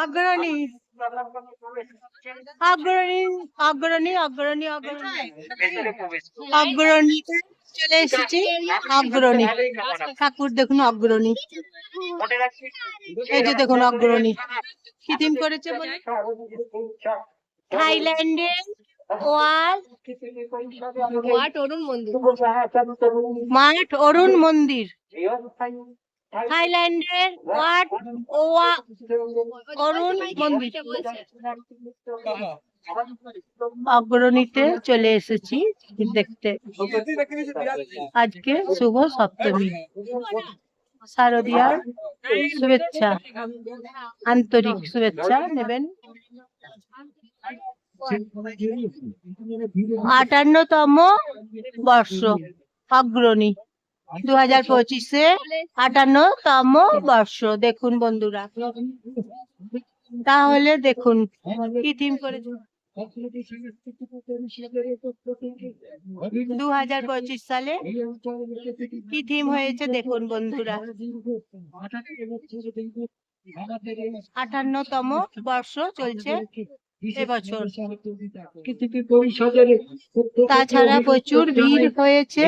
অগ্রণী অগ্রণী অগ্রণী অগ্রণী অগ্রণী চলে এসেছি। অগ্রণী ঠাকুর দেখুন অগ্রণী এই যে দেখুন অগ্রণী কি করেছে বলে ওয়াট অরুণ মন্দির মাঠ অরুণ মন্দির থাইল্যান্ডের ওয়াট ওয়া অরুণ মন্দির অগ্রণীতে চলে এসেছি, দেখতে। আজকে শুভ সপ্তমী। শারদীয়ার শুভেচ্ছা, আন্তরিক শুভেচ্ছা নেবেন। আটান্নতম বর্ষ, অগ্রণী দু হাজার পঁচিশে আটান্নতম বর্ষ। দেখুন বন্ধুরা, তাহলে দেখুন, কি থিম করেছে? দু হাজার পঁচিশ সালে কি থিম হয়েছে? দেখুন বন্ধুরা, আটান্নতম বর্ষ চলছে এবছর তাছাড়া প্রচুর ভিড় হয়েছে।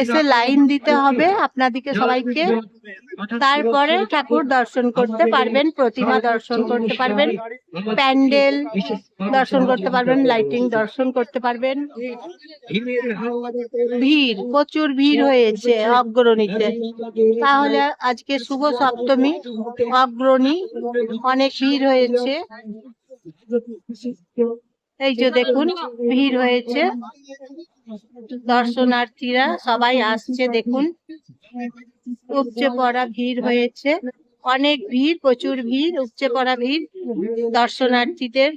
এসে লাইন দিতে হবে। আপনাদিকে সবাইকে। তারপরে ঠাকুর দর্শন করতে পারবেন প্রতিমা দর্শন করতে পারবেন প্যান্ডেল দর্শন করতে পারবেন লাইটিং দর্শন করতে পারবেন। ভিড় প্রচুর ভিড় হয়েছে অগ্রণীতে। তাহলে আজকে শুভ সপ্তমী অগ্রণী অনেক ভিড় হয়েছে। এই যে দেখুন, ভিড় হয়েছে। দর্শনার্থীরা সবাই আসছে, দেখুন। উপচে পড়া ভিড় হয়েছে। অনেক ভিড়, প্রচুর ভিড়, উপচে পড়া ভিড়। দর্শনার্থীদের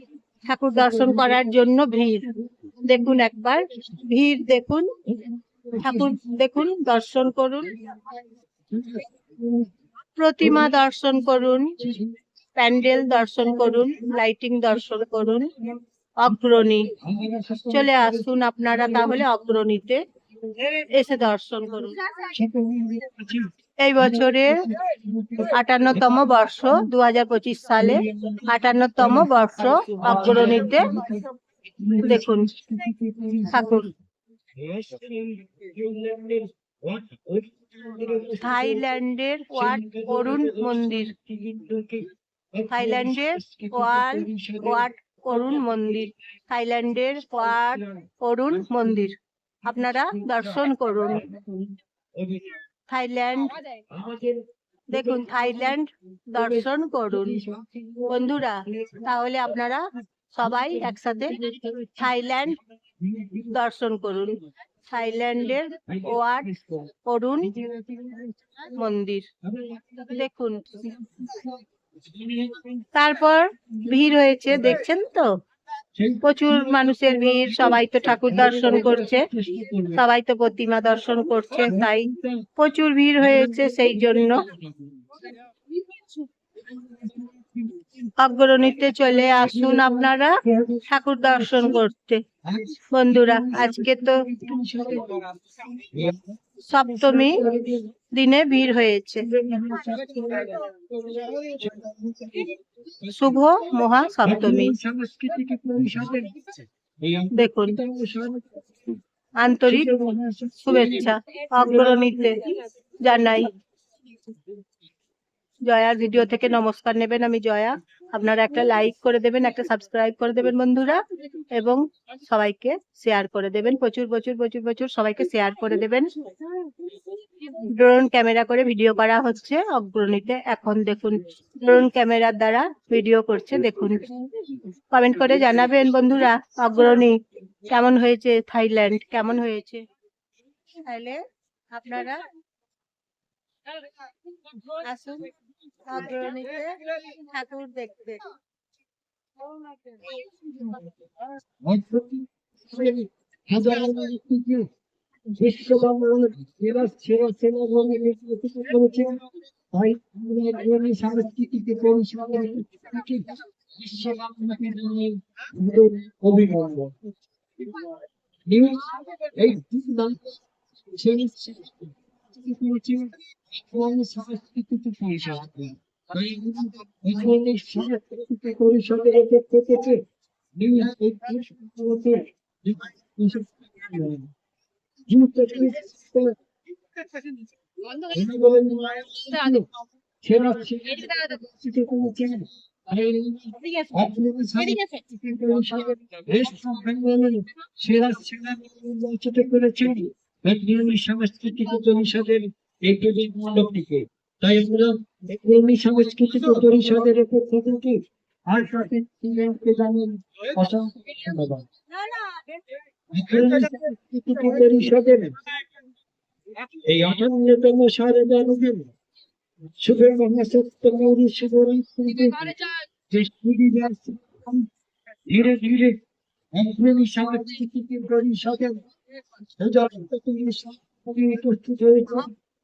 ঠাকুর দর্শন করার জন্য ভিড়। দেখুন একবার, ভিড় দেখুন। ঠাকুর দেখুন, দর্শন করুন। প্রতিমা দর্শন করুন। প্যান্ডেল দর্শন করুন, লাইটিং দর্শন করুন, অগ্রণী। চলে আসুন আপনারা তাহলে অগ্রণীতে এসে দর্শন করুন। এই বছরে আটান্নতম বর্ষ দু হাজার পঁচিশ সালে আটান্নতম বর্ষ অগ্রণীতে দেখুন, ঠাকুর। থাইল্যান্ডের ওয়াট অরুণ মন্দির। থাইল্যান্ডের ওয়াল ওয়াট অরুণ মন্দির। থাইল্যান্ডের ওয়াট অরুণ মন্দির। আপনারা দর্শন করুন। থাইল্যান্ড দেখুন থাইল্যান্ড দর্শন করুন। বন্ধুরা তাহলে আপনারা সবাই একসাথে থাইল্যান্ড দর্শন করুন। থাইল্যান্ডের ওয়াট অরুণ মন্দির। দেখুন তারপর ভিড় হয়েছে, দেখছেন তো? প্রচুর মানুষের ভিড়, সবাই তো ঠাকুর দর্শন করছে, সবাই তো প্রতিমা দর্শন করছে, তাই প্রচুর ভিড় হয়েছে সেই জন্য। অগ্রণীতে চলে আসুন আপনারা, ঠাকুর দর্শন করতে। বন্ধুরা, আজকে তো সপ্তমী দিনে ভিড় হয়েছে। শুভ মহা সপ্তমী দেখুন আন্তরিক শুভেচ্ছা অগ্রণীতে জানাই। জয়ার ভিডিও থেকে নমস্কার নেবেন আমি জয়া। আপনারা একটা লাইক করে দেবেন, একটা সাবস্ক্রাইব করে দেবেন বন্ধুরা, এবং সবাইকে শেয়ার করে দেবেন, প্রচুর প্রচুর প্রচুর প্রচুর সবাইকে শেয়ার করে দেবেন। ড্রোন ক্যামেরা করে ভিডিও করা হচ্ছে অগ্রণীতে। এখন দেখুন ড্রোন ক্যামেরার দ্বারা ভিডিও করছে, দেখুন। কমেন্ট করে জানাবেন বন্ধুরা, অগ্রণী, কেমন হয়েছে থাইল্যান্ড? কেমন হয়েছে? তাহলে আপনারা আসুন। ঠাকুর সাংস্কৃতিক এই দিন সেই সৃষ্টি সংস্কৃতি পরিষদ তাই এখানে সংস্কৃতি পরিষদের পক্ষ থেকে নিউজ এইটটি বন্ধ করে সেরা এদিকে দাঁড়া দেখো। সৃষ্টি করেছেন এই সেরা সেরা করেছেন সাংস্কৃতিক পরিষদের একটি মণ্ডপটিকে তাই আমরা বেঙ্গলি সাংস্কৃতিক পরিষদের পক্ষ থেকে আর কে জানেন অসংখ্য ধন্যবাদ। সাংস্কৃতিক পরিষদের এই অন্যতম সারদানুগেন শুভ মহাসত্য গৌরী শিবরাত্রি যে সুবিধা ধীরে ধীরে একদমই সাংস্কৃতিক পরিষদের উপস্থিত হয়েছে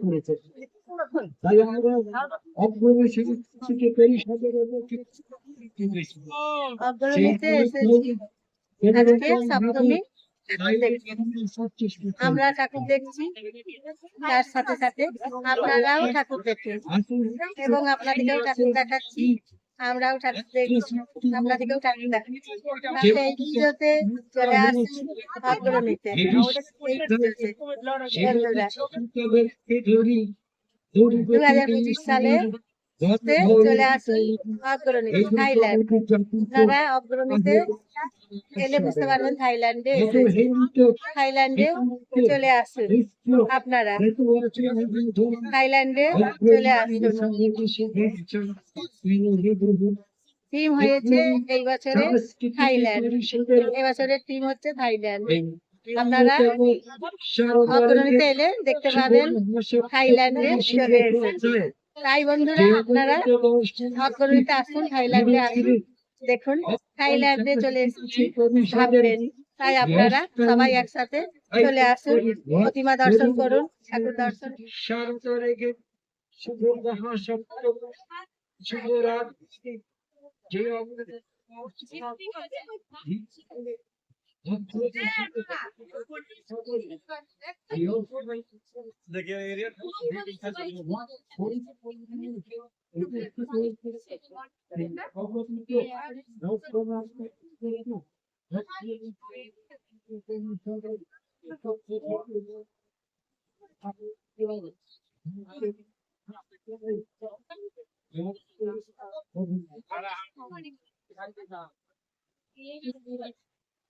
করেছে। তাই আমরা ঠাকুর দেখছি। তার সাথে সাথে আপনারাও ঠাকুর দেখুন। এবং আপনাদেরকেও ঠাকুর দেখাচ্ছি। আমরাও ঠাকুর দেখছি থেকেও ঠাকুর তাহলে এই পুজোতে চলে অগ্রণীতে এই দু হাজার পঁচিশ সালে তে চলে আসুন অগ্রণীতে থাইল্যান্ড। আপনারা অগ্রণীতে এলে বুঝতে পারবেন থাইল্যান্ডে থাইল্যান্ডে চলে আসুন আপনারা। থাইল্যান্ডে চলে আসুন। টিম হয়েছে এই বছরে থাইল্যান্ড। এবছরের টিম হচ্ছে থাইল্যান্ড। আপনারা অগ্রণীতে এলে দেখতে পাবেন থাইল্যান্ডে চলে এসেছে। তাই বন্ধুরা আপনারা অগ্রণীতে আসুন থাইল্যান্ডে আসুন দেখুন থাইল্যান্ডে চলে এসেছি ভাববেন তাই আপনারা সবাই একসাথে চলে আসুন প্রতিমা দর্শন করুন ঠাকুর দর্শন শুভ মহাসপ্ত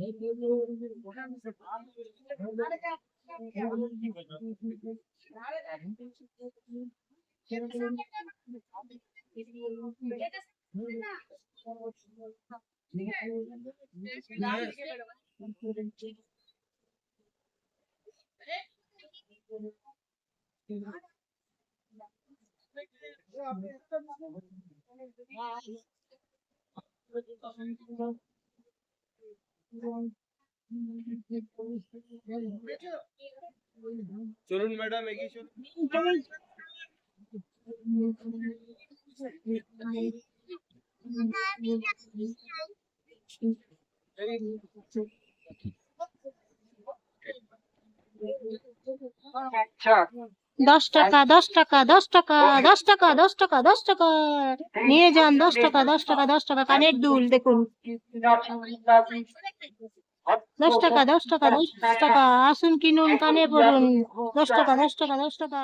నేను চলুন ম্যাডাম এগিয়ে চলুন দশ টাকা দশ টাকা দশ টাকা দশ টাকা দশ টাকা দশ টাকা নিয়ে যান দশ টাকা দশ টাকা দশ টাকা কানের দুল দেখুন দশ টাকা দশ টাকা দশ টাকা আসুন কিনুন কানে পড়ুন দশ টাকা দশ টাকা দশ টাকা